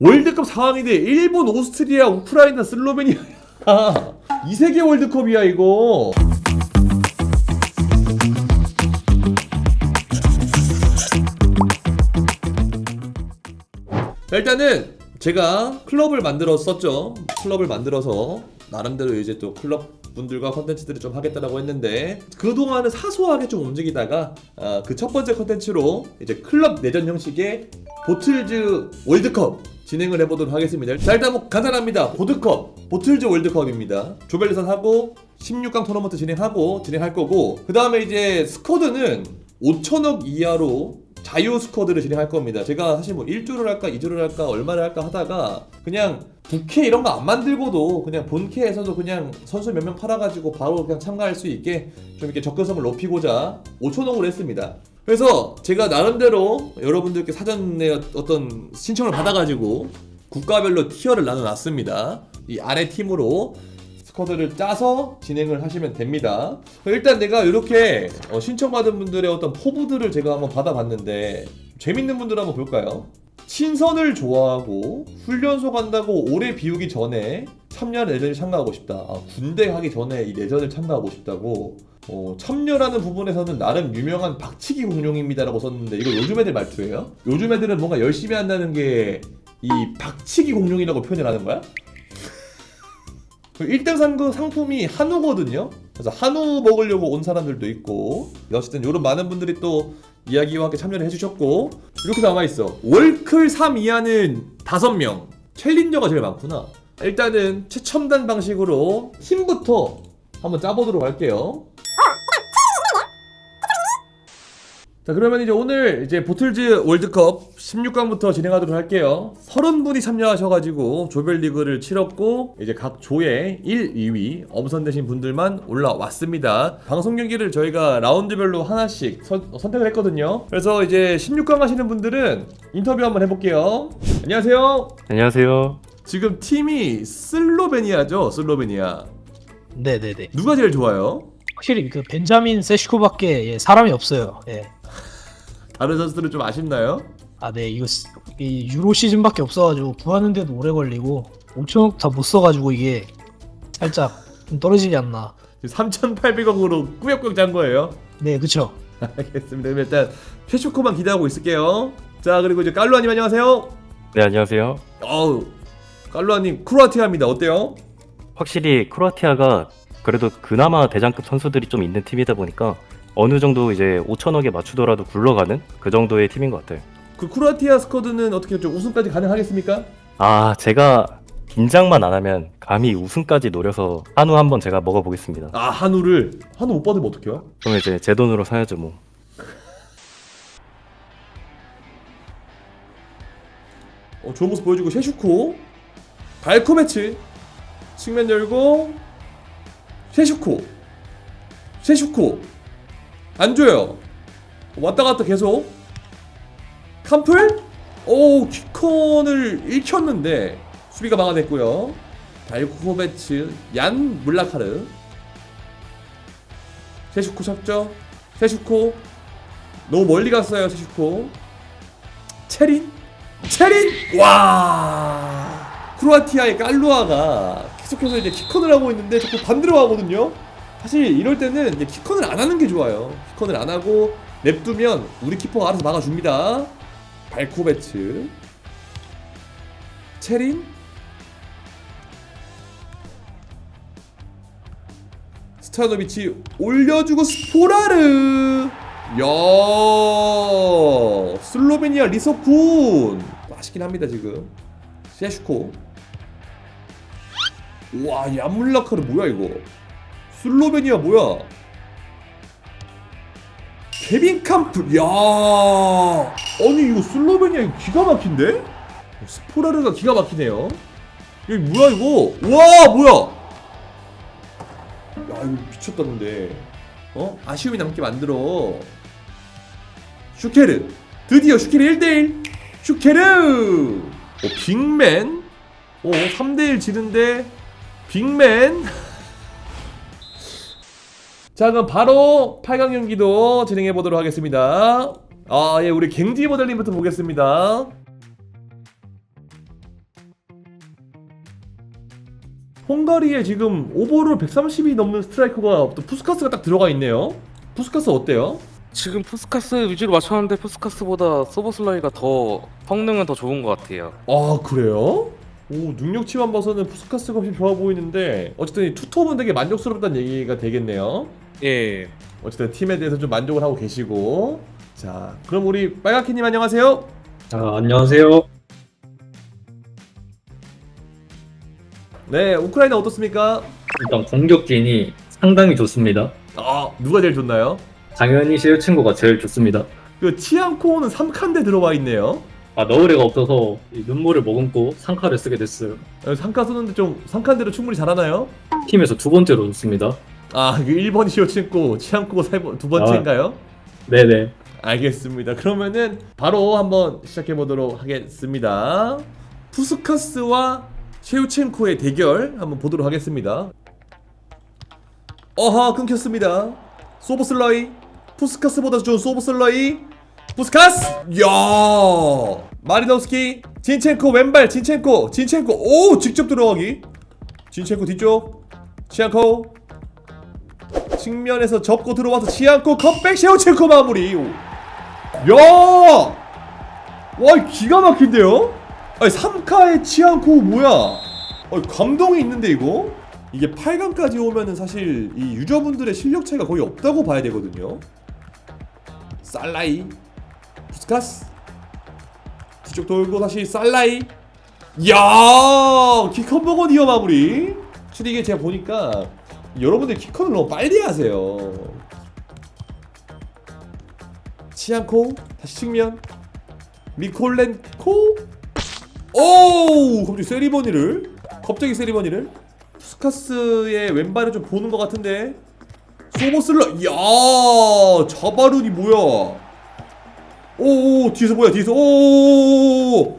월드컵 상황인데 일본, 오스트리아, 우크라이나, 슬로베니아 이 세계 월드컵이야 이거. 자, 일단은 제가 클럽을 만들었었죠. 클럽을 만들어서 나름대로 이제 또 클럽 분들과 컨텐츠들을 좀 하겠다라고 했는데 그동안은 사소하게 좀 움직이다가 그 첫 번째 컨텐츠로 이제 클럽 내전 형식의 보틀즈 월드컵 진행을 해보도록 하겠습니다. 자 일단 뭐 간단합니다. 보드컵, 보틀즈 월드컵입니다. 조별리선 하고 16강 토너먼트 진행하고 진행할 거고 그 다음에 이제 스쿼드는 5천억 이하로 자유 스쿼드를 진행할 겁니다. 제가 사실 뭐 1조를 할까 2조를 할까 얼마를 할까 하다가 그냥 부캐 이런 거 안 만들고도 그냥 본캐에서도 그냥 선수 몇 명 팔아가지고 바로 그냥 참가할 수 있게 좀 이렇게 접근성을 높이고자 5천억으로 했습니다. 그래서 제가 나름대로 여러분들께 사전에 어떤 신청을 받아가지고 국가별로 티어를 나눠놨습니다. 이 아래 팀으로 스쿼드를 짜서 진행을 하시면 됩니다. 일단 내가 이렇게 어, 신청받은 분들의 어떤 포부들을 제가 한번 받아봤는데 재밌는 분들 한번 볼까요? 친선을 좋아하고 훈련소 간다고 오래 비우기 전에 참여하는 내전에 참가하고 싶다. 아, 군대 가기 전에 이 내전을 참가하고 싶다고. 어, 참여라는 부분에서는 나름 유명한 박치기 공룡입니다라고 썼는데 이거 요즘 애들 말투예요? 요즘 애들은 뭔가 열심히 한다는 게 이 박치기 공룡이라고 표현을 하는 거야? 1등 상금 상품이 한우거든요. 그래서 한우 먹으려고 온 사람들도 있고 어쨌든 이런 많은 분들이 또 이야기와 함께 참여를 해주셨고 이렇게 나와 있어. 월클 3 이하는 5명. 챌린저가 제일 많구나. 일단은 최첨단 방식으로 팀부터 한번 짜보도록 할게요. 자 그러면 이제 오늘 이제 보틀즈 월드컵 16강부터 진행하도록 할게요. 30분이 참여하셔가지고 조별리그를 치렀고 이제 각 조의 1, 2위 엄선되신 분들만 올라왔습니다. 방송 경기를 저희가 라운드별로 하나씩 선, 선택을 했거든요. 그래서 이제 16강 하시는 분들은 인터뷰 한번 해볼게요. 안녕하세요. 안녕하세요. 지금 팀이 슬로베니아죠 슬로베니아 네네네. 누가 제일 좋아요? 확실히 그 벤자민 세슈코밖에 예, 사람이 없어요. 예. 다른 선수들은 좀 아쉽나요? 아, 네 이거 스- 이 유로 시즌밖에 없어가지고 구하는데도 오래 걸리고 5천억 다 못 써가지고 이게 살짝 좀 떨어지지 않나. 3,800억으로 꾸역꾸역 짠 거예요 네, 그쵸. 알겠습니다. 그럼 일단 최슈코만 기대하고 있을게요. 자 그리고 이제 깔루아님 안녕하세요. 네, 안녕하세요. 어우 깔루아님 크로아티아입니다. 어때요? 확실히 크로아티아가 그래도 그나마 대장급 선수들이 좀 있는 팀이다 보니까 어느 정도 이제 5천억에 맞추더라도 굴러가는 그 정도의 팀인 것 같아요. 그 크로아티아 스쿼드는 어떻게 좀 우승까지 가능하겠습니까? 아, 제가 긴장만 안 하면 감히 우승까지 노려서 한우 한번 제가 먹어보겠습니다. 아 한우를 한우 못 받으면 어떡해요? 그럼 이제 제 돈으로 사야죠 뭐. 어, 좋은 모습 보여주고 셰슈코 발코 매치. 측면 열고. 셰슈코. 셰슈코. 안 줘요. 왔다 갔다 계속. 캄플? 오 키컨을 읽혔는데 수비가 막아냈고요. 발코 매치. 얀 물라카르. 셰슈코 쳤죠? 셰슈코. 너무 멀리 갔어요 셰슈코. 체린? 체린! 와! 크로아티아의 깔루아가 계속해서 이제 키컨을 하고 있는데 자꾸 반대로 하거든요? 사실 이럴 때는 이제 키컨을 안 하는 게 좋아요. 키컨을 안 하고 냅두면 우리 키퍼가 알아서 막아줍니다. 발코베츠. 체린? 스타노비치 올려주고 스포라르! 야 슬로베니아 리서쿤 맛있긴 합니다 지금 셰슈코 와 야물라카르 뭐야 이거? 슬로베니아 뭐야? 케빈 캄프 야. 아니 이거 슬로베니아 이거 기가 막힌데? 스포라르가 기가 막히네요. 여기 뭐야 이거? 와 뭐야? 야 이거 미쳤다 근데. 어? 아쉬움이 남게 만들어. 슈케르. 드디어 슈케르 1대1 슈케르! 오 빅맨? 오 3대1 지는데 빅맨 자 그럼 바로 8강 경기도 진행해 보도록 하겠습니다 아 예 우리 갱지 모델님부터 보겠습니다 헝가리에 지금 오버롤 130이 넘는 스트라이커가 또 푸스카스가 딱 들어가 있네요 푸스카스 어때요? 지금 푸스카스 위주로 맞췄는데 푸스카스보다 서버슬라이가 더 성능은 더 좋은 것 같아요. 아 그래요? 오 능력치만 봐서는 푸스카스가 훨씬 좋아 보이는데 어쨌든 이 투톱은 되게 만족스럽다는 얘기가 되겠네요. 예. 어쨌든 팀에 대해서 좀 만족을 하고 계시고 자 그럼 우리 빨갛게님 안녕하세요. 아, 안녕하세요. 네 우크라이나 어떻습니까? 일단 공격진이 상당히 좋습니다. 아 누가 제일 좋나요? 당연히 실 친구가 제일 좋습니다. 그 치앙코는 3칸대 들어와 있네요. 아, 애가 없어서 이 눈물을 머금고 상카를 쓰게 됐어요. 어, 상카 쓰는데 좀 3칸대로 충분히 잘하나요? 팀에서 두 번째로 좋습니다. 아, 그 1번 시오친코, 치앙코 세 번, 두 번째인가요? 네네. 알겠습니다. 그러면은 바로 한번 시작해 보도록 하겠습니다. 푸스카스와 셰우첸코의 대결 한번 보도록 하겠습니다. 어하 끊겼습니다. 소보슬러이 푸스카스보다 좋은 소보슬러이 푸스카스 야 마리노스키 진첸코 왼발 진첸코 진첸코 오 직접 들어가기 진첸코 뒤쪽 치앙코 측면에서 접고 들어와서 치앙코 컵백 셰우첸코 마무리 야! 와 기가 막힌데요? 아니 3카의 치앙코 뭐야? 아니, 감동이 있는데 이거? 이게 8강까지 오면은 사실 이 유저분들의 실력 차이가 거의 없다고 봐야 되거든요. 살라이, 부스카스, 뒤쪽 돌고 다시 살라이. 야, 키컨버거 니어 마무리. 확실히 이게 제가 보니까 여러분들 키컨을 너무 빨리 하세요. 치앙코 다시 측면 미콜렌코 오 갑자기 세리머니를 갑자기 세리머니를 푸스카스의 왼발을 좀 보는 것 같은데 소모슬러 야 자바룬이 뭐야 오 뒤에서 뭐야 뒤에서. 오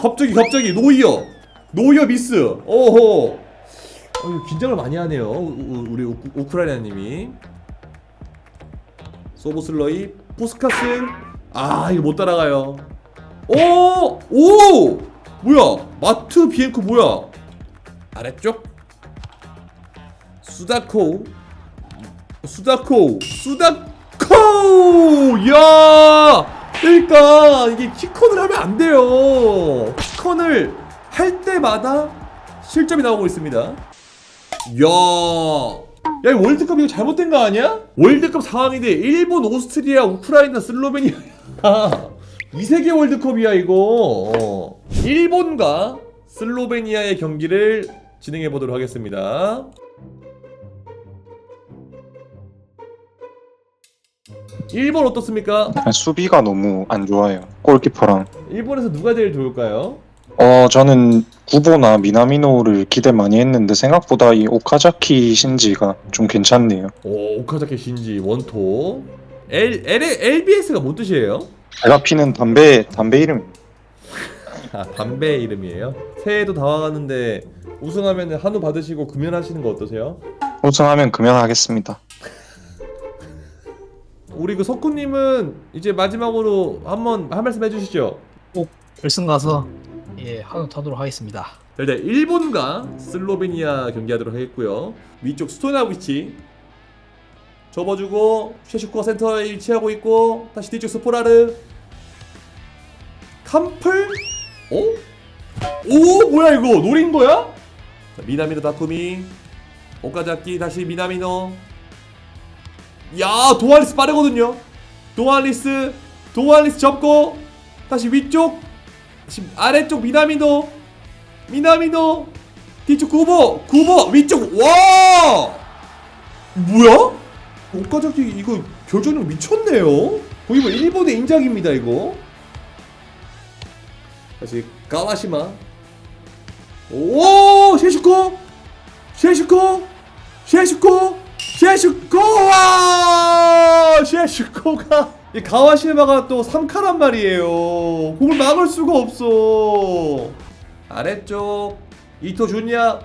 갑자기 갑자기. 노이어. 노이어 미스. 오호 어, 긴장을 많이 하네요 우- 우- 우리 우, 우크라이나님이. 소보슬러이 포스카스 아 이거 못 따라가요. 오! 오! 뭐야? 마트 비엔코 뭐야? 아래쪽? 수다코. 수다코. 수다코! 야 그러니까 이게 키컨을 하면 안 돼요 키컨을 할 때마다 실점이 나오고 있습니다 야 야, 이 월드컵 이거 잘못된 거 아니야? 월드컵 상황인데 일본, 오스트리아, 우크라이나, 슬로베니아. 이 세계 월드컵이야 이거. 어. 일본과 슬로베니아의 경기를 진행해 보도록 하겠습니다. 일본 어떻습니까? 아, 수비가 너무 안 좋아요. 골키퍼랑. 일본에서 누가 제일 좋을까요? 어, 저는 구보나 미나미노를 기대 많이 했는데 생각보다 이 오카자키 신지가 좀 괜찮네요. 오, 오카자키 신지 원토. L, L, LBS가 뭔 뜻이에요? 제가 피는 담배 담배 이름. 아 담배 이름이에요? 새해도 다가가는데 우승하면 한우 받으시고 금연하시는 거 어떠세요? 우승하면 금연하겠습니다. 우리 그 석구님은 이제 마지막으로 한번 한 말씀 해주시죠. 결승 가서 예 한우 타도록 하겠습니다. 자, 일단 일본과 슬로베니아 경기하도록 하겠고요. 위쪽 스토나비치 접어주고 쉐슈코가 센터에 위치하고 있고 다시 뒤쪽 스포라르 캄플? 어? 오 뭐야 이거 노린 거야? 자, 미나미노 다쿠미 오카자키 다시 미나미노 야 도알리스 빠르거든요. 도알리스 도알리스 접고 다시 위쪽 다시 아래쪽 미나미노 미나미노 뒤쪽 구보 구보 위쪽 와! 뭐야? 오카자키 이거 교전력 미쳤네요. 거의 뭐 일본의 인작입니다 이거. 다시 가와시마. 오 셰슈코! 셰슈코! 셰슈코 셰슈코 와! 셰슈코가 이 가와시마가 또 3카란 말이에요. 공을 막을 수가 없어. 아래쪽 이토 주냐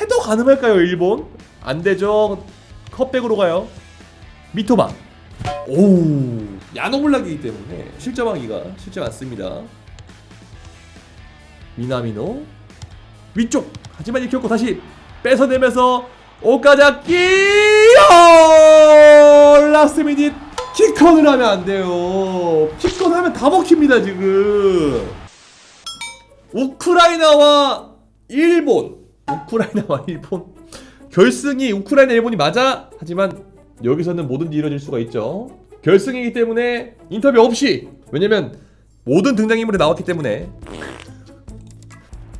해도 가능할까요 일본? 안 되죠. 컵백으로 가요. 미토마. 오 야노물락이기 때문에 실점하기가 쉽지 않습니다. 미나미노. 위쪽. 하지만 이겼고 다시 뺏어내면서 오카자키 어! 라스트 미닛 키컨을 하면 안 돼요. 키컨 하면 다 먹힙니다 지금. 우크라이나와 일본. 우크라이나와 일본. 결승이 우크라이나 일본이 맞아? 하지만 여기서는 뭐든지 이뤄질 수가 있죠. 결승이기 때문에 인터뷰 없이 왜냐면 모든 등장인물이 나왔기 때문에.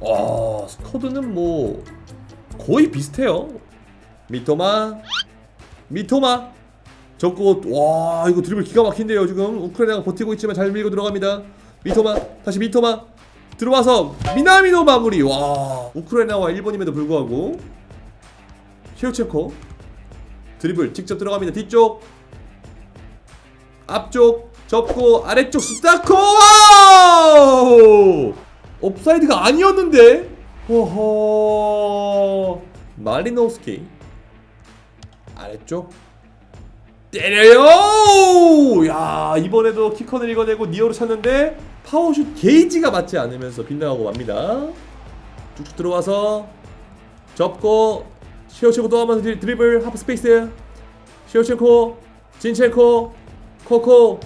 아 스쿼드는 뭐 거의 비슷해요 미토마? 미토마? 적고 와 이거 드리블 기가 막힌데요 지금. 우크라이나가 버티고 있지만 잘 밀고 들어갑니다. 미토마. 다시 미토마. 들어와서 미나미노 마무리. 와 우크라이나와 일본임에도 불구하고 셰우체코 드리블 직접 들어갑니다. 뒤쪽. 앞쪽. 접고 아래쪽 스타코! 와우! 옵사이드가 아니었는데? 호호 마리노스키 아래쪽. 때려요! 야 이번에도 키컨을 읽어내고 니어로 쳤는데 파워슛 게이지가 맞지 않으면서 빗나가고 맙니다. 쭉쭉 들어와서 접고 시오체코 또 한번 드리- 드리블 하프 스페이스. 시오체코 진첸코 코코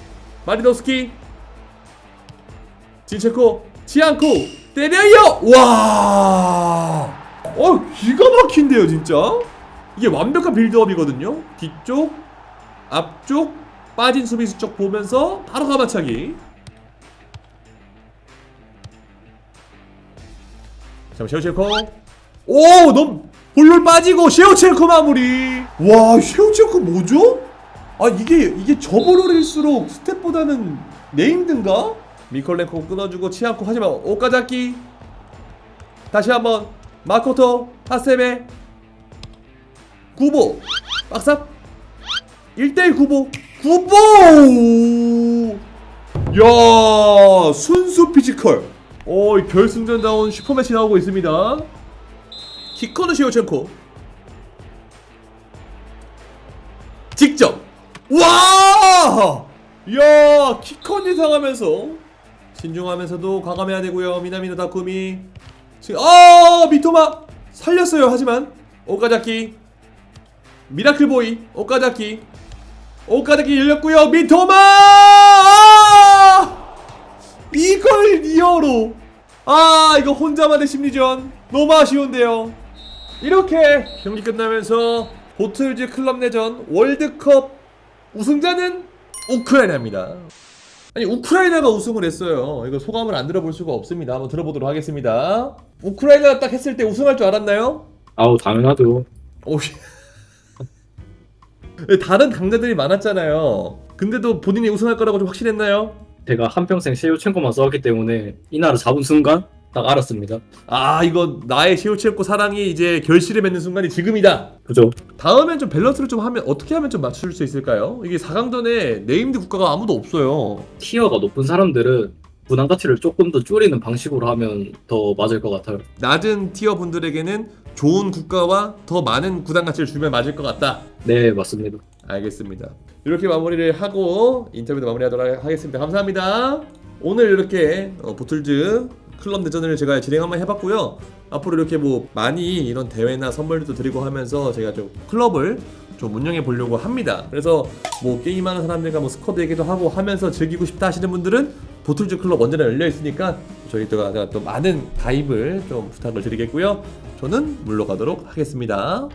마리노스키. 진체코 지안코 때려요! 와! 어, 기가 막힌데요 진짜 이게 완벽한 빌드업이거든요 뒤쪽 앞쪽 빠진 수비수 쪽 보면서 바로 가마차기 잠깐 셰우체코 오! 너무 볼롤 빠지고 셰우체코 마무리 와 셰우체코 뭐죠? 아 이게 이게 저볼롤일수록 스텝보다는 네임드인가? 미콜렌코 끊어주고 치않고 하지만 오카자키 다시 한번 마코토 하세베 구보. 박삽 1대1 구보. 구보! 야 순수 피지컬. 어 결승전다운 슈퍼매치 나오고 있습니다. 키커는 시오첸코. 직접. 와! 야 키컨 예상하면서 신중하면서도 과감해야 되고요. 미나미노 다쿠미. 지금 아 미토마. 살렸어요. 하지만 오카자키 미라클 보이 오카자키 오카자키 열렸고요 미토마 아! 이걸 리어로 아 이거 혼자만의 심리전 너무 아쉬운데요 이렇게 경기 끝나면서 보틀즈 클럽 내전 월드컵 우승자는 우크라이나입니다. 아니 우크라이나가 우승을 했어요. 이거 소감을 안 들어볼 수가 없습니다. 한번 들어보도록 하겠습니다. 우크라이나가 딱 했을 때 우승할 줄 알았나요? 아우 당연하죠. 오 다른 강자들이 많았잖아요. 근데도 본인이 우승할 거라고 좀 확신했나요? 제가 한평생 셰우첸코만 써왔기 때문에 이 나라 잡은 순간 딱 알았습니다. 아 이거 나의 시오체코 사랑이 이제 결실을 맺는 순간이 지금이다. 그죠? 다음엔 좀 밸런스를 좀 하면 어떻게 하면 좀 맞출 수 있을까요? 이게 4강전에 네임드 국가가 아무도 없어요. 티어가 높은 사람들은 부담 가치를 조금 더 줄이는 방식으로 하면 더 맞을 것 같아요. 낮은 티어 분들에게는 좋은 국가와 더 많은 구단 가치를 주면 맞을 것 같다. 네 맞습니다. 알겠습니다. 이렇게 마무리를 하고 인터뷰도 마무리하도록 하겠습니다. 감사합니다. 오늘 이렇게 어, 보틀즈 클럽 내전을 제가 진행 한번 해봤고요. 앞으로 이렇게 뭐 많이 이런 대회나 선물도 드리고 하면서 제가 좀 클럽을 좀 운영해 보려고 합니다. 그래서 뭐 게임하는 사람들과 뭐 스쿼드 얘기도 하고 하면서 즐기고 싶다 하시는 분들은 보틀즈 클럽 언제나 열려 있으니까 저희 또가 또 많은 가입을 좀 부탁을 드리겠고요. 저는 물러가도록 하겠습니다.